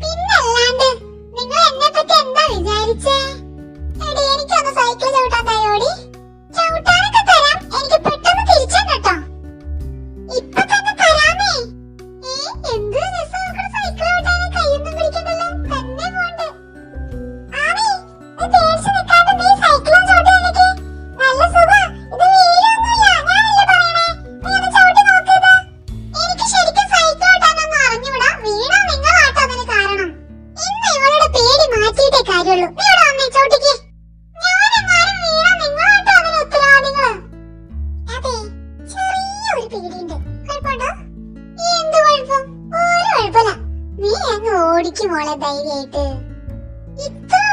പിന്നല്ലാണ്ട് നിങ്ങൾ എന്താ വിചാരിച്ചേ? എടി എനിക്കൊന്ന് സൈക്കിൾ ചവിട്ടാൻ കാര്യമുള്ളൂ നീ ചവിട്ടിക്ക് നീ ഓടിക്കും മോളെ ധൈര്യമായിട്ട്. ഇത്ര